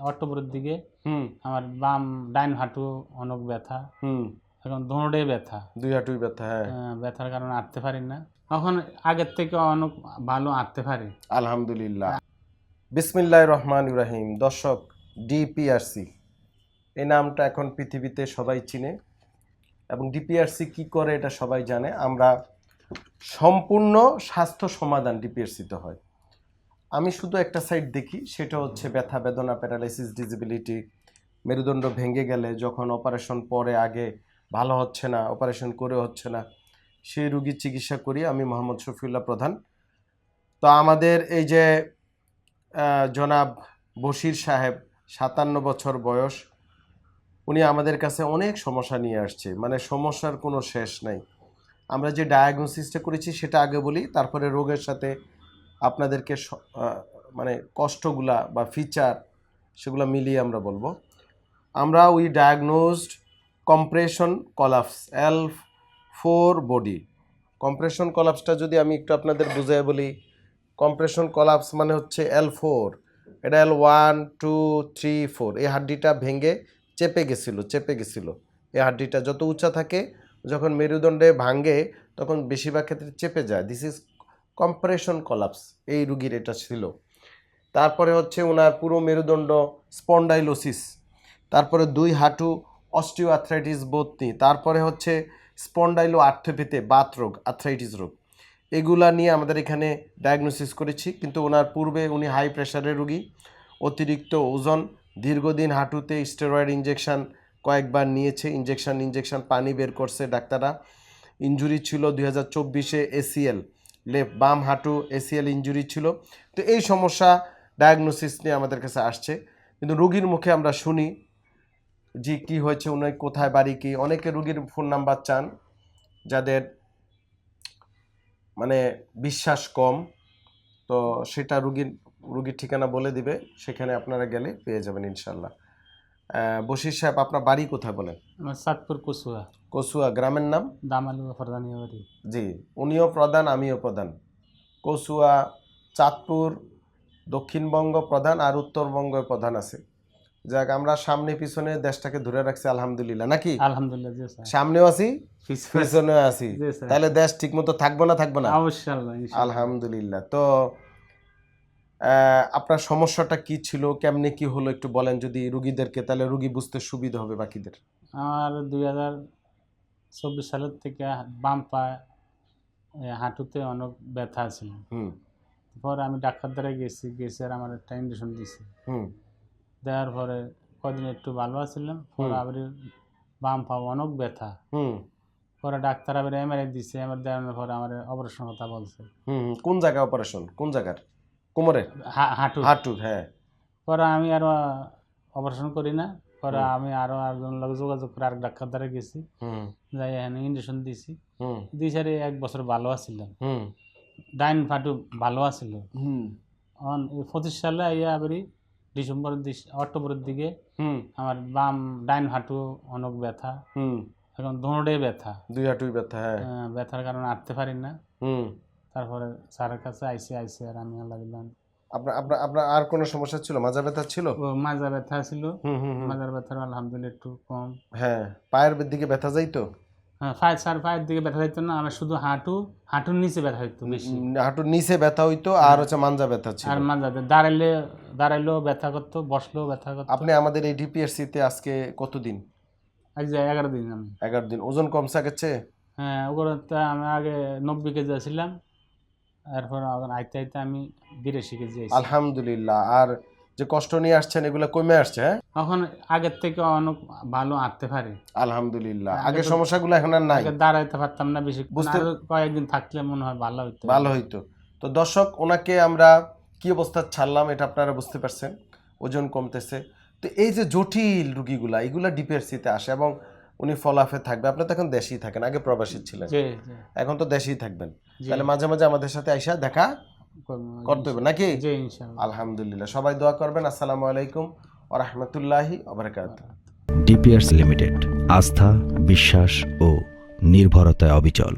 অক্টোবরের দিকে হুম। আমার বাম ডাইন হাঁটু অনেক ব্যথা। হুম। এখন দোনোটাই ব্যথা। দুই হাঁটুই ব্যথা হ্যাঁ। আহ, ব্যথার কারণে আঁটতে পারি না। এখন আগের থেকে অনেক ভালো আঁটতে পারি। আলহামদুলিল্লাহ। বিসমিল্লাহ রহমান ইব্রাহিম। দর্শক ডিপিআরসি। এই নামটা এখন পৃথিবীতে সবাই চিনে। এবং ডিপিআরসি কি করে এটা সবাই জানে। আমরা সম্পূর্ণ স্বাস্থ্য সমাধান ডিপিআরসিতে হয়। আমি শুধু একটা সাইড দেখি, সেটা হচ্ছে ব্যথা, বেদনা প্যারালাইসিস ডিজিবিলিটি মেরুদণ্ড ভেঙে গেলে যখন অপারেশন পরে আগে ভালো হচ্ছে না অপারেশন করে হচ্ছে না সেই রুগীর চিকিৎসা করি আমি মোহাম্মদ শফিউল্লাহ প্রধান। তো আমাদের এই যে জনাব বশির সাহেব, সাতান্ন বছর বয়স, উনি আমাদের কাছে অনেক সমস্যা নিয়ে আসছে মানে সমস্যার কোনো শেষ নাই। আমরা যে ডায়াগনোসিসটা করেছি সেটা আগে বলি, তারপরে রোগের সাথে আপনাদেরকে মানে কষ্টগুলা বা ফিচার সেগুলো মিলিয়ে আমরা বলব। আমরা we diagnosed compression collapse L four body compression কলাপসটা যদি আমি একটু আপনাদের বুঝিয়ে বলি কম্প্রেশন কলাপস মানে হচ্ছে এল ফোর এটা L one two three four এই হাড্ডিটা ভেঙে চেপে গেছিল চেপে গেছিল। এই হাড্ডিটা যত উঁচা থাকে, যখন মেরুদণ্ডে ভাঙে, তখন বেশিরভাগ ক্ষেত্রে চেপে যায়। দিস ইজ কম্প্রেশন কলাপস এই রুগীর এটা ছিল। তারপরে হচ্ছে ওনার পুরো মেরুদণ্ড স্পন্ডাইলোসিস তারপরে দুই হাঁটু অস্টিও আর্থ্রাইটিস বোধনি তারপরে হচ্ছে স্পন্ডাইলো আর্থোপেতে বাত রোগ আর্থ্রাইটিস রোগ। এগুলা নিয়ে আমাদের এখানে ডায়াগনোসিস করেছি, কিন্তু ওনার পূর্বে উনি হাই প্রেশারের রুগী, অতিরিক্ত ওজন, দীর্ঘদিন হাঁটুতে স্টেরয়েড ইঞ্জেকশন কয়েকবার নিয়েছে ইঞ্জেকশন ইঞ্জেকশন পানি বের করছে ডাক্তাররা। ইঞ্জুরি ছিল দুই হাজার চব্বিশে এসিএল লেফট বাম হাঁটু, এসিএল ইঞ্জুরি ছিল। তো এই সমস্যা ডায়াগনোসিস নিয়ে আমাদের কাছে আসছে। কিন্তু রুগীর মুখে আমরা শুনি যে কি হয়েছে, উনি কোথায়, বাড়ি কি? অনেকে রুগীর ফোন নাম্বার চান, যাদের মানে বিশ্বাস কম। তো সেটা রুগীর রুগীর ঠিকানা বলে দিবে, সেখানে আপনারা গেলে পেয়ে যাবেন ইনশাল্লাহ বশির সাহেব, আপনার বাড়ি কোথায় বলেন? সাতপুর কুসুয়া। কসুয়া গ্রামের নাম? দামালু প্রধানী জি উনিও প্রধান আমিও প্রধান। কসুয়া চাঁদপুর দক্ষিণবঙ্গ প্রধান আর উত্তরবঙ্গের প্রধান আছে। যাক আমরা সামনে পিছনে দেশটাকে ধরে রাখছি আলহামদুলিল্লাহ। নাকি? আলহামদুলিল্লাহ সামনেও আছি পিছনেও আছি। তাহলে দেশ ঠিক মতো থাকব না থাকব না? আলহামদুলিল্লাহ। তো আহ, আপনার সমস্যাটা কি ছিল? কেমনে কি হলো? একটু বলেন যদি রুগীদেরকে তাহলে রুগী বুঝতে সুবিধা হবে বাকিদের। আমার দুই হাজার চব্বিশ সালের থেকে বাম পা হাঁটুতে অনেক ব্যথা ছিল। হুম। পরে আমি ডাক্তার দ্বারা গেছি গেছি আর আমার একটা ইঞ্জেকশন হুম। দেওয়ার পরে কদিন একটু ভালো আছিলাম পরে আবার বাম পা অনেক ব্যথা। হুম। পরে ডাক্তার আবার এম আর এমআরআই দিছে এমআর দেওয়ার পরে আমার অপারেশন কথা বলছে। কোন জায়গায় অপারেশন কোন জায়গার? কোমরে হাঁটু হাঁটুর। হ্যাঁ। পরে আমি আর অপারেশন করি না। পরে আমি আরও একজন লোক যোগাযোগ করে আরেক ডাক্তার দ্বারা গেছি যাই এখানে ইঞ্জেকশন দিছি। দিই সারে এক বছর ভালো আছিলাম। ডাইন ফাটু ভালো আছিল। অন পঁচিশ সালে আইয়া আবারই ডিসেম্বরের দিক অক্টোবরের দিকে হুম। আমার বাম ডাইন হাঁটু অনেক ব্যথা। হুম। এখন দোনোটাই ব্যথা। দুই হাঁটুই ব্যথা হ্যাঁ। ব্যথার কারণে আঁটতে পারি না। হুম। তারপরে স্যারের কাছে আইসি আইসি আর আমি আল্লাহ আপনার আপনার আপনার আর কোনো সমস্যা ছিল? মাজা ব্যথা ছিল? মাজা ব্যথা ছিল। মাজার ব্যথার আলহামদুলিল্লাহ একটু কম। হ্যাঁ পায়ের দিকে ব্যথা যাইতো? হ্যাঁ পায়ের স্যার পায়ের দিকে ব্যথা যাইতো না আমার শুধু হাঁটু হাঁটুর নিচে ব্যথা হইতো বেশি। হাঁটুর নিচে ব্যথা হইতো আর হচ্ছে মাঞ্জা ব্যথা ছিল। আর মাজাতে দাঁড়াইলে দাঁড়াইলেও ব্যথা করতো বসলেও ব্যথা করতো। আপনি আমাদের এই ডিপিএসসি তে আজকে কতদিন? আজ যে এগারো দিন আমি। এগারো দিন। ওজন কমছে গেছে হ্যাঁ ওগুলো আমি আগে নব্বই কেজি ছিলাম এরপর আইতে আইতে আমি বিরাশি কেজি আইছি আলহামদুলিল্লাহ। আর যে কষ্ট নিয়ে আসছেন এগুলো কমে আসছে হ্যাঁ? এখন আগের থেকে অনেক ভালো আঁকতে পারি। আলহামদুলিল্লাহ। আগে সমস্যাগুলো এখন আর নাই। দাঁড়াইতে পারতাম না বেশি। বুঝতে- কয়েকদিন থাকলে মনে হয় ভালো হইতো। ভালো হইতো। তো দর্শক ওনাকে আমরা কি অবস্থা ছাড়লাম এটা আপনারা বুঝতে পারছেন। ওজন কমতেছে। তো এই যে জটিল রুগীগুলা এগুলা ডিপিএসসিতে আসে এবং উনি ফলাফে থাকবে। আপনি তো এখন দেশেই থাকেন আগে প্রবাসী ছিলেন। জি জি। এখন তো দেশেই থাকবেন। তাহলে মাঝে মাঝে আমাদের সাথে আইসা দেখা করব। করতে হবে নাকি? জি আলহামদুলিল্লাহ। সবাই দোয়া করবেন। আসসালামু আলাইকুম ও রহমতুল্লাহি ডিপিআরস লিমিটেড আস্থা বিশ্বাস ও নির্ভরতায় অবিচল।